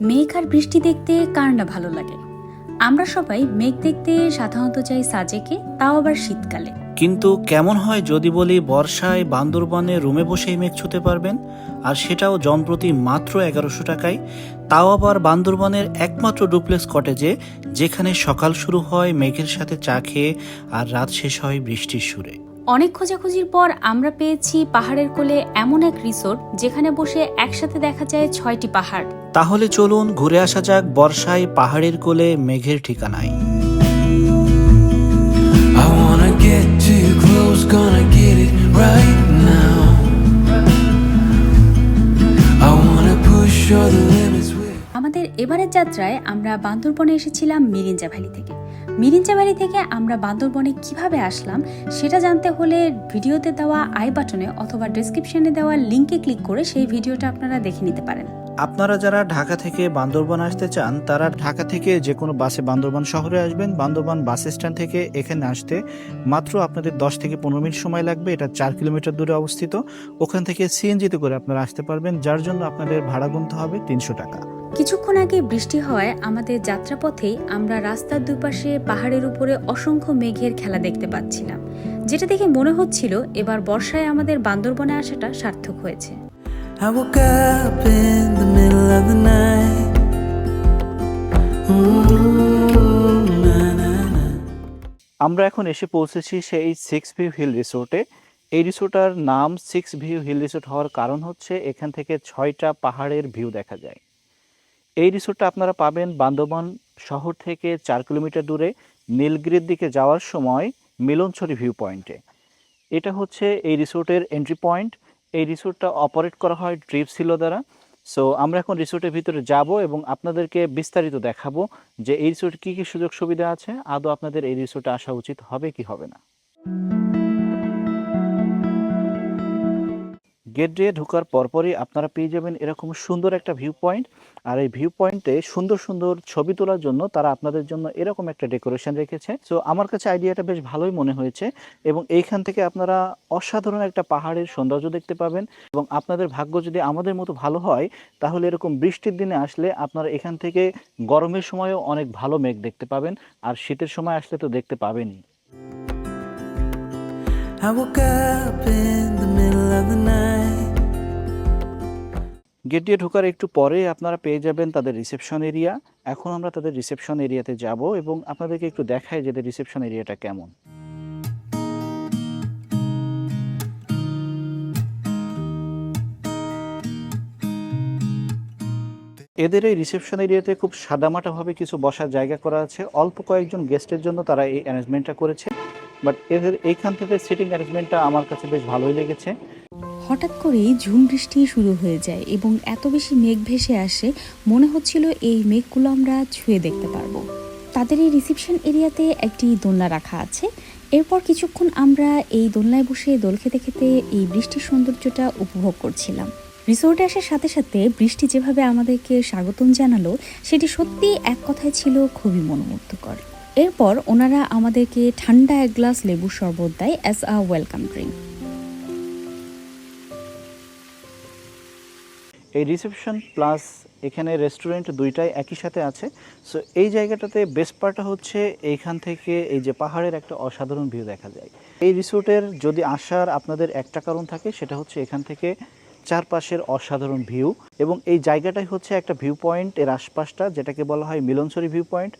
মেঘ আর বৃষ্টি দেখতে কার না ভালো লাগে? আমরা সবাই মেঘ দেখতে সাধারণত চাই সাজেকে তাও আবার শীতকালে। কিন্তু কেমন হয় যদি বলি বর্ষায় বান্দরবনে রুমে বসেই মেঘ ছুতে পারবেন? আর সেটাও জনপ্রতি মাত্র এগারোশো টাকায়। তাও আবার বান্দরবনের একমাত্র ডুপ্লেক্স কটেজে যেখানে সকাল শুরু হয় মেঘের সাথে চা খেয়ে আর রাত শেষ হয় বৃষ্টির সুরে। অনেক খোঁজাখুঁজির পর আমরা পেয়েছি পাহাড়ের কোলে এমন এক রিসোর্ট যেখানে বসে একসাথে দেখা যায় ছয়টি পাহাড়। তাহলে চলুন ঘুরে আসা যাক বর্ষায় পাহাড়ের কোলে মেঘের ঠিকানায়. আমাদের এবারের যাত্রায় আমরা বান্দরবনে এসেছিলাম মিরিঞ্জা ভ্যালি থেকে। মিরিঞ্জা ভ্যালি থেকে আমরা বান্দরবনে কীভাবে আসলাম সেটা জানতে হলে ভিডিওতে দেওয়া আই বাটনে অথবা ডেসক্রিপশনে দেওয়া লিঙ্কে ক্লিক করে সেই ভিডিওটা আপনারা দেখে নিতে পারেন। আপনারা যারা ঢাকা থেকে বান্দরবান আসতে চান, তারা ঢাকা থেকে যে কোনো বাসে বান্দরবান শহরে আসবেন। বান্দরবান বাস স্ট্যান্ড থেকে এখানে আসতে মাত্র আপনাদের দশ থেকে পনেরো মিনিট সময় লাগবে। এটা চার কিলোমিটার দূরে অবস্থিত। ওখান থেকে সিএনজিতে করে আপনারা আসতে পারবেন, যার জন্য আপনাদের ভাড়া গুনতে হবে তিনশো টাকা। কিছুক্ষণ আগে বৃষ্টি হওয়ায় আমাদের যাত্রাপথেই আমরা রাস্তার দুপাশে পাহাড়ের উপরে অসংখ্য মেঘের খেলা দেখতে পাচ্ছিলাম। যেটা দেখে মনে হচ্ছিল এবার বর্ষায় আমাদের বান্দরবনে আসাটা সার্থক হয়েছে। I woke up in the middle of the night. Na. আমরা এখন এসে পৌঁছেছি সেই সিক্স ভিউ হিল রিসোর্টে এই রিসোর্টার নাম সিক্স ভিউ হিল রিসোর্ট হওয়ার কারণ হচ্ছে এখান থেকে ছয়টা পাহাড়ের ভিউ দেখা যায়। এই রিসোর্টটা আপনারা পাবেন বান্দরবান শহর থেকে চার কিলোমিটার দূরে নীলগিরির দিকে যাওয়ার সময় মিলনছড়ি ভিউ পয়েন্টে এটা হচ্ছে এই রিসোর্টের এন্ট্রি পয়েন্ট এই রিসোর্টটা অপারেট করা হয় ড্রিপ সিলো দ্বারা। সো আমরা এখন রিসোর্টের ভিতরে যাব এবং আপনাদেরকে বিস্তারিত দেখাবো যে এই রিসোর্ট কী কী সুযোগ সুবিধা আছে। আদৌ আপনাদের এই রিসোর্টে আসা উচিত হবে কি হবে না। গেট দিয়ে ঢোকার পরপরই আপনারা পেয়ে যাবেন এরকম সুন্দর একটা ভিউ পয়েন্ট আর এই ভিউ পয়েন্টে সুন্দর সুন্দর ছবি তোলার জন্য তারা আপনাদের জন্য এরকম একটা ডেকোরেশন রেখেছে। সো আমার কাছে আইডিয়াটা বেশ ভালোই মনে হয়েছে এবং এইখান থেকে আপনারা অসাধারণ একটা পাহাড়ের সৌন্দর্য দেখতে পাবেন এবং আপনাদের ভাগ্য যদি আমাদের মতো ভালো হয়, তাহলে এরকম বৃষ্টির দিনে আসলে আপনারা এখান থেকে গরমের সময়ও অনেক ভালো মেঘ দেখতে পাবেন, আর শীতের সময় আসলে তো দেখতে পাবেনই। গেট দিয়ে ঢোকার একটু পরে আপনারা পেয়ে যাবেন তাদের রিসেপশন এরিয়া এখন আমরা তাদের রিসেপশন এরিয়াতে যাব এবং আপনাদেরকে একটু দেখাই যে রিসেপশন এরিয়াটা কেমন। এদের এই রিসেপশন এরিয়াতে খুব সাদামাটাভাবে কিছু বসার জায়গা করা আছে। অল্প কয়েকজন গেস্টের জন্য তারা এই অ্যারেঞ্জমেন্টটা করেছে। বাট এদের এইখান থেকে সিটিং অ্যারেঞ্জমেন্টটা আমার কাছে বেশ ভালোই লেগেছে। হঠাৎ করেই ঝুম বৃষ্টি শুরু হয়ে যায় এবং এত বেশি মেঘ ভেসে আসে, মনে হচ্ছিল এই মেঘগুলো আমরা ছুঁয়ে দেখতে পারব। তাদের এই রিসেপশন এরিয়াতে একটি দোলনা রাখা আছে। এরপর কিছুক্ষণ আমরা এই দোলনায় বসে দোল খেতে খেতে এই বৃষ্টির সৌন্দর্যটা উপভোগ করছিলাম। রিসোর্টে আসার সাথে সাথে বৃষ্টি যেভাবে আমাদেরকে স্বাগতম জানালো, সেটি সত্যি এক কথায় ছিল খুবই মনোমুগ্ধকর। এরপর ওনারা আমাদেরকে ঠান্ডা এক গ্লাস লেবুর শরবত দেয় অ্যাজ আ ওয়েলকাম ড্রিঙ্ক এই রিসেপশন প্লাস এখানে রেস্টুরেন্ট দুইটাই একই সাথে আছে। সো এই জায়গাটাতে বেস্ট পার্টটা হচ্ছে এইখান থেকে এই যে পাহাড়ের একটা অসাধারণ ভিউ দেখা যায়। এই রিসোর্টের যদি আসার আপনাদের একটা কারণ থাকে, সেটা হচ্ছে এখান থেকে চারপাশের অসাধারণ ভিউ এবং এই জায়গাটাই হচ্ছে একটা ভিউ পয়েন্ট এর আশপাশটা যেটাকে বলা হয় মিলনসরি ভিউ পয়েন্ট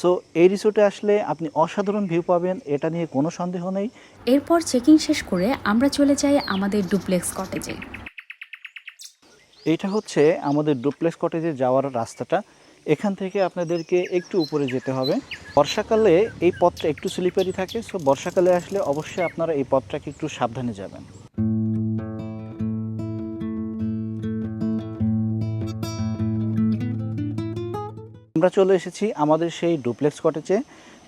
সো এই রিসোর্টে আসলে আপনি অসাধারণ ভিউ পাবেন এটা নিয়ে কোনো সন্দেহ নেই। এরপর চেকিং শেষ করে আমরা চলে যাই আমাদের ডুপ্লেক্স কটেজে এটা হচ্ছে আমাদের ডুপ্লেক্স কটেজে যাওয়ার রাস্তাটা। এখান থেকে আপনাদেরকে একটু উপরে যেতে হবে। বর্ষাকালে এই পথটা একটু স্লিপারি থাকে সো বর্ষাকালে আসলে অবশ্যই আপনারা এই পথটাকে একটু সাবধানে যাবেন। আমরা চলে এসেছি আমাদের সেই ডুপ্লেক্স কটেজে।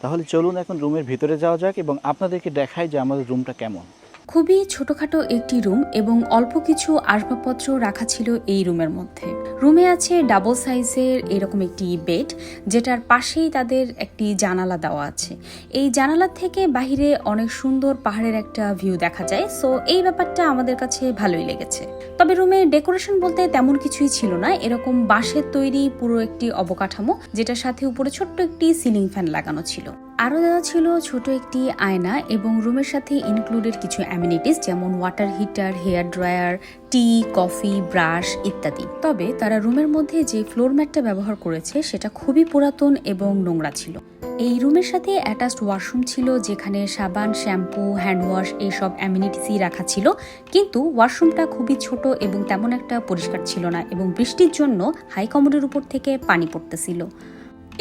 তাহলে চলুন এখন রুমের ভিতরে যাওয়া যাক এবং আপনাদেরকে দেখাই যে আমাদের রুমটা কেমন। খুবই ছোটখাটো একটি রুম এবং অল্প কিছু আসবাবপত্র রাখা ছিল এই রুমের মধ্যে। রুমে আছে ডাবল সাইজের এরকম একটি বেড, যেটার পাশেই তাদের একটি জানালা দেওয়া আছে। এই জানালা থেকে বাহিরে অনেক সুন্দর পাহাড়ের একটা ভিউ দেখা যায়, সো এই ব্যাপারটা আমাদের কাছে ভালোই লেগেছে। তবে রুমে ডেকোরেশন বলতে তেমন কিছুই ছিল না। এরকম বাঁশের তৈরি পুরো একটি অবকাঠামো, যেটার সাথে উপরে ছোট্ট একটি সিলিং ফ্যান লাগানো ছিল। আরও দেওয়া ছিল ছোট একটি আয়না এবং রুমের সাথে ইনক্লুডেড কিছু অ্যামিনিটিস যেমন water heater hair dryer tea coffee brush ইত্যাদি। তবে তারা রুমের মধ্যে যে ফ্লোর ম্যাটটা ব্যবহার করেছে, সেটা খুবই পুরাতন এবং নোংরা ছিল। এই রুমের সাথে অ্যাটাচড ওয়াশরুম ছিল, যেখানে সাবান শ্যাম্পু হ্যান্ড ওয়াশ এইসব অ্যামিনিটিসই রাখা ছিল। কিন্তু ওয়াশরুমটা খুবই ছোট এবং তেমন একটা পরিষ্কার ছিল না এবং বৃষ্টির জন্য হাই কমোডের উপর থেকে পানি পড়তেছিল।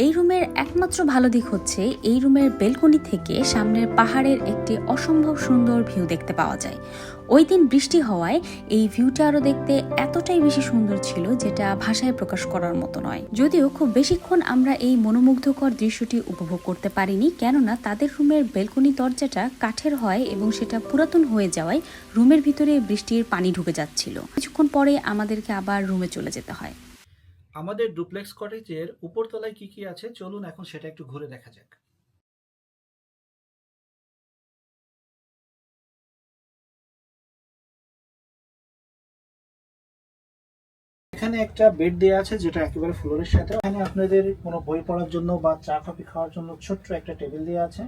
এই রুমের একমাত্র ভালো দিক হচ্ছে এই রুমের বেলকনি থেকে সামনের পাহাড়ের একটি অসম্ভব সুন্দর ভিউ দেখতে পাওয়া যায়। ওই দিন বৃষ্টি হওয়ায় এই ভিউটা আরও দেখতে এতটাই বেশি সুন্দর ছিল যেটা ভাষায় প্রকাশ করার মতো নয়। যদিও খুব বেশিক্ষণ আমরা এই মনোমুগ্ধকর দৃশ্যটি উপভোগ করতে পারিনি, কেননা তাদের রুমের বেলকনি দরজাটা কাঠের হয় এবং সেটা পুরাতন হয়ে যাওয়ায় রুমের ভিতরে বৃষ্টির পানি ঢুকে যাচ্ছিল। কিছুক্ষণ পরে আমাদেরকে আবার রুমে চলে যেতে হয়। আমাদের ডুপ্লেক্স কটেজের উপরতলায় কি কি আছে? চলুন এখন সেটা একটু ঘুরে দেখা যাক। এখানে একটা বেড দেওয়া আছে যেটা একেবারে ফ্লোরের সাথে। এখানে আপনাদের কোনো বই পড়ার জন্য বা চা কফি খাওয়ার জন্য ছোট্ট একটা টেবিল দেওয়া আছে।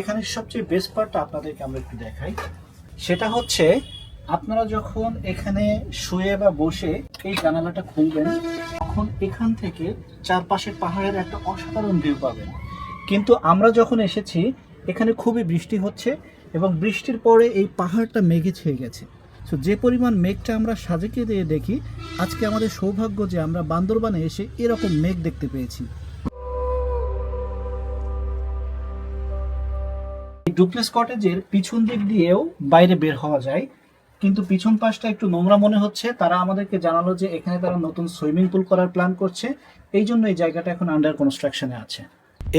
এখানে সবচেয়ে বেস্ট পার্টটা আপনাদেরকে আমরা একটু দেখাই। সেটা হচ্ছে আপনারা যখন এখানে শুয়ে বা বসে এই জানালাটা খুলবেন, তখন এখান থেকে চারপাশের পাহাড়ের একটা অসাধারণ ভিউ পাবেন। কিন্তু আমরা যখন এসেছি, এখানে খুবই বৃষ্টি হচ্ছে এবং বৃষ্টির পরে এই পাহাড়টা মেঘে ছেয়ে গেছে। তো যে পরিমাণ মেঘটা আমরা সাজেকে দিয়ে দেখি, আজকে আমাদের সৌভাগ্য যে আমরা বান্দরবানে এসে এরকম মেঘ দেখতে পেয়েছি। ডুপ্লেস কটেজের পিছন দিক দিয়েও বাইরে বের হওয়া যায়। কিন্তু পিছন পাশটা একটু নোংরা মনে হচ্ছে। তারা আমাদেরকে জানালো যে এখানে তারা নতুন সুইমিং পুল করার প্ল্যান করছে। এই জন্য এই জায়গাটা এখন আন্ডার কনস্ট্রাকশনে আছে।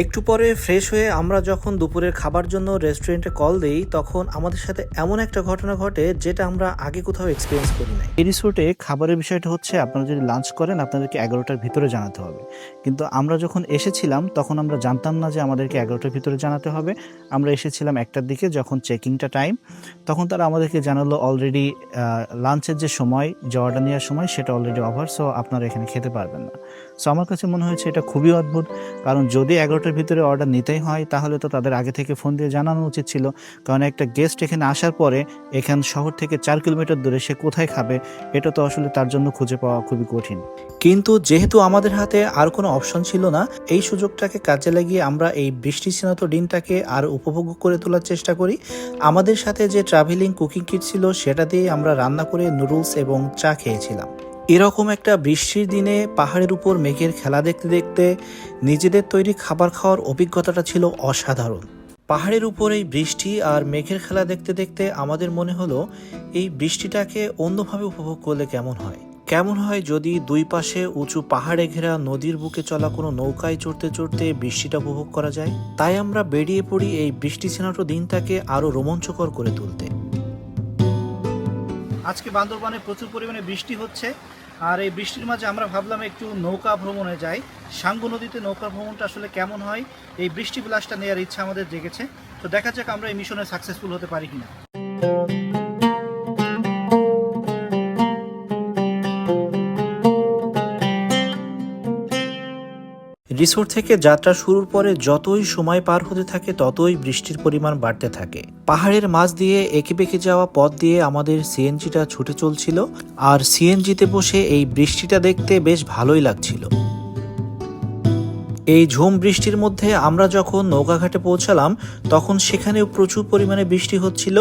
একটু পরে ফ্রেশ হয়ে আমরা যখন দুপুরের খাবার জন্য রেস্টুরেন্টে কল দিই, তখন আমাদের সাথে এমন একটা ঘটনা ঘটে যেটা আমরা আগে কোথাও এক্সপিরিয়েন্স করি নাই। এই রিসোর্টে খাবারের বিষয়টা হচ্ছে আপনারা যদি লাঞ্চ করেন, আপনাদেরকে এগারোটার ভিতরে জানাতে হবে। কিন্তু আমরা যখন এসেছিলাম, তখন আমরা জানতাম না যে আমাদেরকে এগারোটার ভিতরে জানাতে হবে। আমরা এসেছিলাম একটার দিকে যখন চেকিংটা টাইম তখন তারা আমাদেরকে জানালো অলরেডি লাঞ্চের যে সময়, যে অর্ডার নেওয়ার সময়, সেটা অলরেডি ওভার সো আপনারা এখানে খেতে পারবেন না। সো আমার কাছে মনে হয়েছে এটা খুবই অদ্ভুত, কারণ যদি এগারোটার ভিতরে অর্ডার নিতেই হয়, তাহলে তো তাদের আগে থেকে ফোন দিয়ে জানানো উচিত ছিল। কারণ একটা গেস্ট এখানে আসার পরে এখান শহর থেকে চার কিলোমিটার দূরে সে কোথায় খাবে, এটা তো আসলে তার জন্য খুঁজে পাওয়া খুবই কঠিন। কিন্তু যেহেতু আমাদের হাতে আর কোনো অপশন ছিল না, এই সুযোগটাকে কাজে লাগিয়ে আমরা এই বৃষ্টি স্নাত দিনটাকে আর উপভোগ করে তোলার চেষ্টা করি। আমাদের সাথে যে ট্রাভেলিং কুকিং কিট ছিল, সেটা দিয়ে আমরা রান্না করে নুডলস এবং চা খেয়েছিলাম। এরকম একটা বৃষ্টির দিনে পাহাড়ের উপর মেঘের খেলা দেখতে দেখতে নিজেদের তৈরি খাবার খাওয়ার অভিজ্ঞতাটা ছিল অসাধারণ। পাহাড়ের উপর এই বৃষ্টি আর মেঘের খেলা দেখতে দেখতে আমাদের মনে হলো, এই বৃষ্টিটাকে অন্যভাবে উপভোগ করলে কেমন হয়? কেমন হয় যদি দুই পাশে উঁচু পাহাড়ে ঘেরা নদীর বুকে চলা কোনো নৌকায় চড়তে চড়তে বৃষ্টিটা উপভোগ করা যায়? তাই আমরা বেরিয়ে পড়ি এই বৃষ্টি ছেনাটো দিনটাকে আরও রোমাঞ্চকর করে তুলতে। আজকে বান্দরবানে প্রচুর পরিমাণে বৃষ্টি হচ্ছে। আর এই বৃষ্টির মাঝে আমরা ভাবলাম একটু নৌকা ভ্রমণে যাই। সাঙ্গু নদীতে নৌকা ভ্রমণটা আসলে কেমন হয়? এই বৃষ্টি বিলাসটা নেওয়ার ইচ্ছা আমাদের জেগেছে। তো দেখা যাক আমরা এই মিশনে সাকসেসফুল হতে পারি কিনা। রিসোর্ট থেকে যাত্রা শুরুর পরে যতই সময় পার হতে থাকে, ততই বৃষ্টির পরিমাণ বাড়তে থাকে। পাহাড়ের মাঝ দিয়ে এঁকে বেঁকে যাওয়া পথ দিয়ে আমাদের সিএনজিটা ছুটে চলছিল, আর সিএনজিতে বসে এই বৃষ্টিটা দেখতে বেশ ভালোই লাগছিল। এই ঝুম বৃষ্টির মধ্যে আমরা যখন নৌকাঘাটে পৌঁছালাম, তখন সেখানেও প্রচুর পরিমাণে বৃষ্টি হচ্ছিল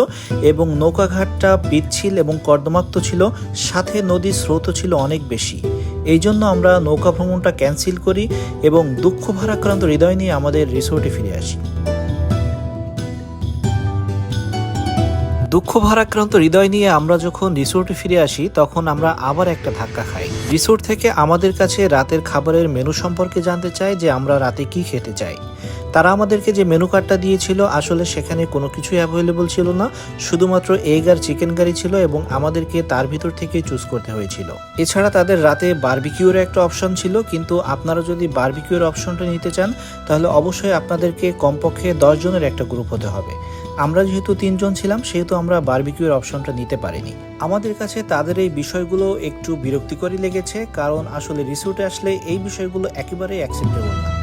এবং নৌকাঘাটটা পিচ্ছিল এবং কর্দমাক্ত ছিল, সাথে নদীর স্রোতও ছিল অনেক বেশি। এই জন্য আমরা নৌকা ভ্রমণটা ক্যান্সেল করি এবং দুঃখ ভারাক্রান্ত হৃদয় নিয়ে আমাদের রিসোর্টে ফিরে আসি। দুঃখ ভারাক্রান্ত হৃদয় নিয়ে আমরা যখন রিসোর্টে ফিরে আসি, তখন আমরা আবার একটা ধাক্কা খাই। রিসোর্ট থেকে আমাদের কাছে রাতের খাবারের মেনু সম্পর্কে জানতে চাই যে আমরা রাতে কি খেতে চাই। তারা আমাদেরকে যে মেনু কার্ডটা দিয়েছিল, আসলে সেখানে কোনো কিছুই অ্যাভেলেবল ছিল না। শুধুমাত্র এগ আর চিকেন কারি ছিল এবং আমাদেরকে তার ভিতর থেকে চুজ করতে হয়েছিল। এছাড়া তাদের রাতে বারবিকিউর একটা অপশন ছিল, কিন্তু আপনারা যদি বারবিকিউর অপশনটা নিতে চান, তাহলে অবশ্যই আপনাদেরকে কমপক্ষে দশ জনের একটা গ্রুপ হতে হবে। আমরা যেহেতু তিনজন ছিলাম, সেহেতু আমরা বারবিকিউর অপশনটা নিতে পারিনি। আমাদের কাছে তাদের এই বিষয়গুলো একটু বিরক্তিকরই লেগেছে, কারণ আসলে রিসোর্টে আসলে এই বিষয়গুলো একেবারেই অ্যাকসেপ্টেবল না।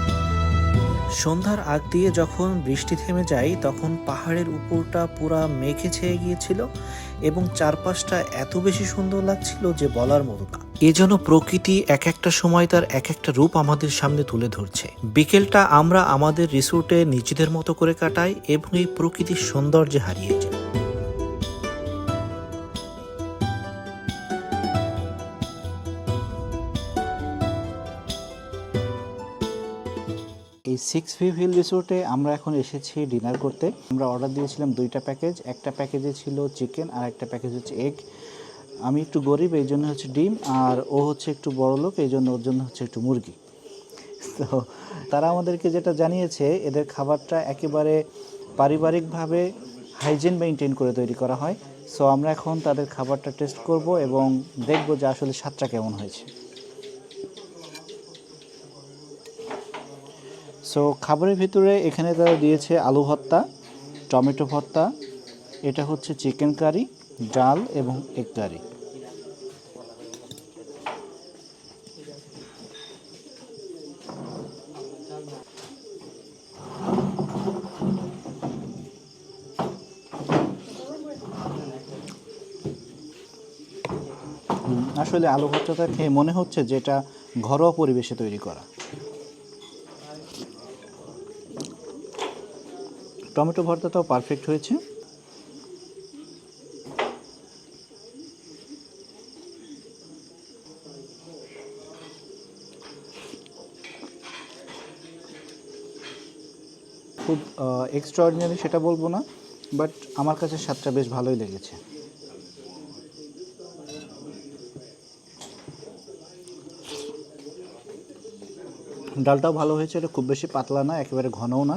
সন্ধ্যার আগ দিয়ে যখন বৃষ্টি থেমে যায়, তখন পাহাড়ের উপরটা পুরা মেঘে ছেয়ে গিয়েছিল এবং চারপাশটা এত বেশি সুন্দর লাগছিল যে বলার মতো না। এ যেন প্রকৃতি এক একটা সময় তার এক একটা রূপ আমাদের সামনে তুলে ধরছে। বিকেলটা আমরা আমাদের রিসোর্টে নিজেদের মতো করে কাটাই এবং এই প্রকৃতির সৌন্দর্যে হারিয়ে যাই সিক্স ভিউ হিল রিসোর্টে আমরা এখন এসেছি ডিনার করতে। আমরা অর্ডার দিয়েছিলাম দুইটা প্যাকেজ একটা প্যাকেজে ছিল চিকেন আর একটা প্যাকেজ হচ্ছে এগ আমি একটু গরিব, এই জন্য হচ্ছে ডিম, আর ও হচ্ছে একটু বড় লোক, এই জন্য ওর জন্য হচ্ছে একটু মুরগি। তো তারা আমাদেরকে যেটা জানিয়েছে, এদের খাবারটা একেবারে পারিবারিকভাবে হাইজিন মেনটেন করে তৈরি করা হয়। সো আমরা এখন তাদের খাবারটা টেস্ট করব এবং দেখব যে আসলে স্বাদটা কেমন হয়েছে। সো খাবারের ভিতরে এখানে তারা দিয়েছে আলু ভর্তা, টমেটো ভর্তা, এটা হচ্ছে চিকেন কারি, ডাল এবং এগ কারি। আসলে আলু ভর্তাটা খেয়ে মনে হচ্ছে যে এটা ঘরোয়া পরিবেশে তৈরি করা। টমেটো ভর্তাটাও পারফেক্ট হয়েছে। খুব এক্সট্রা অর্ডিনারি সেটা বলব না বাট আমার কাছে স্বাদটা বেশ ভালোই লেগেছে। ডালটাও ভালো হয়েছে, এটা খুব বেশি পাতলা না, একেবারে ঘনও না।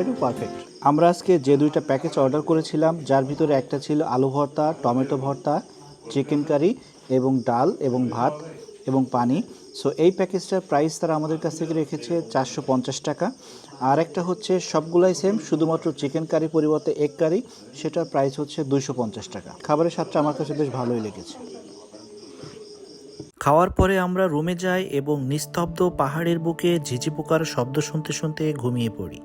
এটাও পারফেক্ট আমরা আজকে যে দুইটা প্যাকেজ অর্ডার করেছিলাম, যার ভিতরে একটা ছিল আলু ভর্তা, টমেটো ভর্তা চিকেন কারি এবং ডাল এবং ভাত এবং পানি। সো এই প্যাকেজটার প্রাইস তারা আমাদের কাছ থেকে রেখেছে চারশো পঞ্চাশ টাকা। আর একটা হচ্ছে সবগুলাই সেম শুধুমাত্র চিকেন কারি পরিবর্তে এগ কারি সেটার প্রাইস হচ্ছে দুইশো পঞ্চাশ টাকা। খাবারের স্বাদটা আমার কাছে বেশ ভালোই লেগেছে। খাওয়ার পরে আমরা রুমে যাই এবং নিস্তব্ধ পাহাড়ের বুকে ঝিঝি পোকার শব্দ শুনতে শুনতে ঘুমিয়ে পড়ি।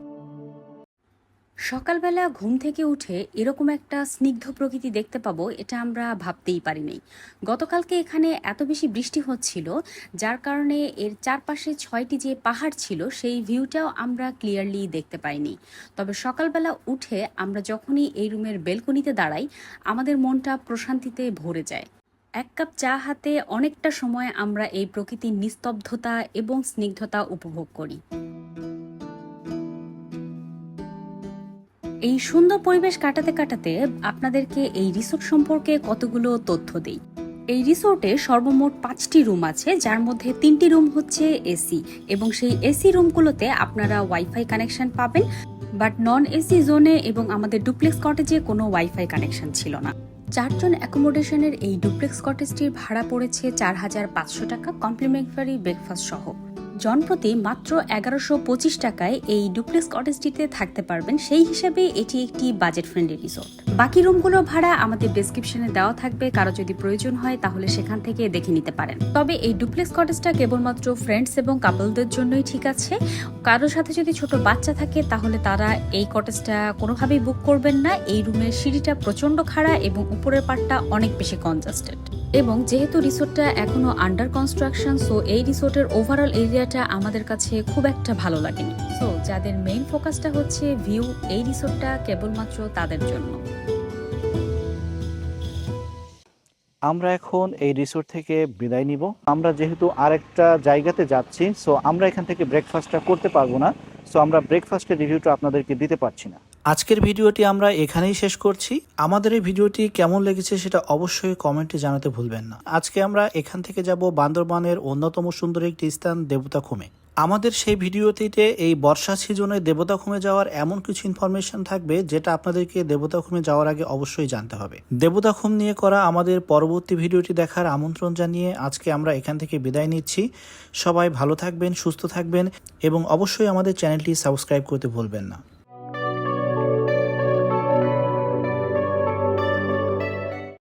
সকালবেলা ঘুম থেকে উঠে এরকম একটা স্নিগ্ধ প্রকৃতি দেখতে পাবো, এটা আমরা ভাবতেই পারিনি। গতকালকে এখানে এত বেশি বৃষ্টি হচ্ছিল, যার কারণে এর চারপাশে ছয়টি যে পাহাড় ছিল, সেই ভিউটাও আমরা ক্লিয়ারলি দেখতে পাইনি। তবে সকালবেলা উঠে আমরা যখনই এই রুমের বেলকনিতে দাঁড়াই, আমাদের মনটা প্রশান্তিতে ভরে যায়। এক কাপ চা হাতে অনেকটা সময় আমরা এই প্রকৃতির নিস্তব্ধতা এবং স্নিগ্ধতা উপভোগ করি। এই সুন্দর পরিবেশ কাটাতে কাটাতে আপনাদেরকে এই রিসোর্ট সম্পর্কে কতগুলো তথ্য দেই। এই রিসোর্টে সর্বমোট পাঁচটি রুম আছে, যার মধ্যে তিনটি রুম হচ্ছে এসি এবং সেই এসি রুমগুলোতে আপনারা ওয়াইফাই কানেকশন পাবেন, বাট নন এসি জোনে এবং আমাদের ডুপ্লেক্স কটেজে কোনো ওয়াইফাই কানেকশন ছিল না। চারজন অ্যাকোমোডেশনের এই ডুপ্লেক্স কটেজটির ভাড়া পড়েছে চার হাজার পাঁচশো টাকা, কমপ্লিমেন্টারি ব্রেকফাস্ট সহ। জনপ্রতি মাত্র এগারোশো পঁচিশ টাকায় এই ডুপ্লেক্স কটেজটিতে থাকতে পারবেন। সেই হিসাবে এটি একটি বাজেট ফ্রেন্ডলি রিসোর্ট বাকি রুমগুলো ভাড়া আমাদের ডেসক্রিপশনে দেওয়া থাকবে। কারও যদি প্রয়োজন হয়, তাহলে সেখান থেকে দেখে নিতে পারেন। তবে এই ডুপ্লেক্স কটেজটা কেবলমাত্র ফ্রেন্ডস এবং কাপলদের জন্যই ঠিক আছে। কারোর সাথে যদি ছোট বাচ্চা থাকে, তাহলে তারা এই কটেজটা কোনোভাবেই বুক করবেন না। এই রুমের সিঁড়িটা প্রচণ্ড খাড়া এবং উপরের পাটটা অনেক বেশি কনজাস্টেড এবং যেহেতু রিসোর্টটা এখনও আন্ডার কনস্ট্রাকশন সো এই রিসোর্টের ওভারঅল এরিয়াটা আমাদের কাছে খুব একটা ভালো লাগেনি। সো যাদের মেইন ফোকাসটা হচ্ছে ভিউ এই রিসোর্টটা কেবলমাত্র তাদের জন্য। আমরা এখন এই রিসোর্ট থেকে বিদায় নিব। আমরা যেহেতু আরেকটা জায়গাতে যাচ্ছি সো আমরা এখান থেকে ব্রেকফাস্টটা করতে পারব না। সো আমরা ব্রেকফাস্টের রিভিউটা আপনাদেরকে দিতে পারছি না। আজকের ভিডিওটি আমরা এখানেই শেষ করছি। আমাদের এই ভিডিওটি কেমন লেগেছে সেটা অবশ্যই কমেন্টে জানাতে ভুলবেন না। আজকে আমরা এখান থেকে যাব বান্দরবানের অন্যতম সুন্দর একটি স্থান, দেবতাখুমে। আমাদের সেই ভিডিওটিতে এই বর্ষা সিজনে দেবতাখুমে যাওয়ার এমন কিছু ইনফরমেশন থাকবে যেটা আপনাদেরকে দেবতাখুমে যাওয়ার আগে অবশ্যই জানতে হবে। দেবতাখুম নিয়ে করা আমাদের পরবর্তী ভিডিওটি দেখার আমন্ত্রণ জানিয়ে আজকে আমরা এখান থেকে বিদায় নিচ্ছি। সবাই ভালো থাকবেন, সুস্থ থাকবেন এবং অবশ্যই আমাদের চ্যানেলটি সাবস্ক্রাইব করতে ভুলবেন না।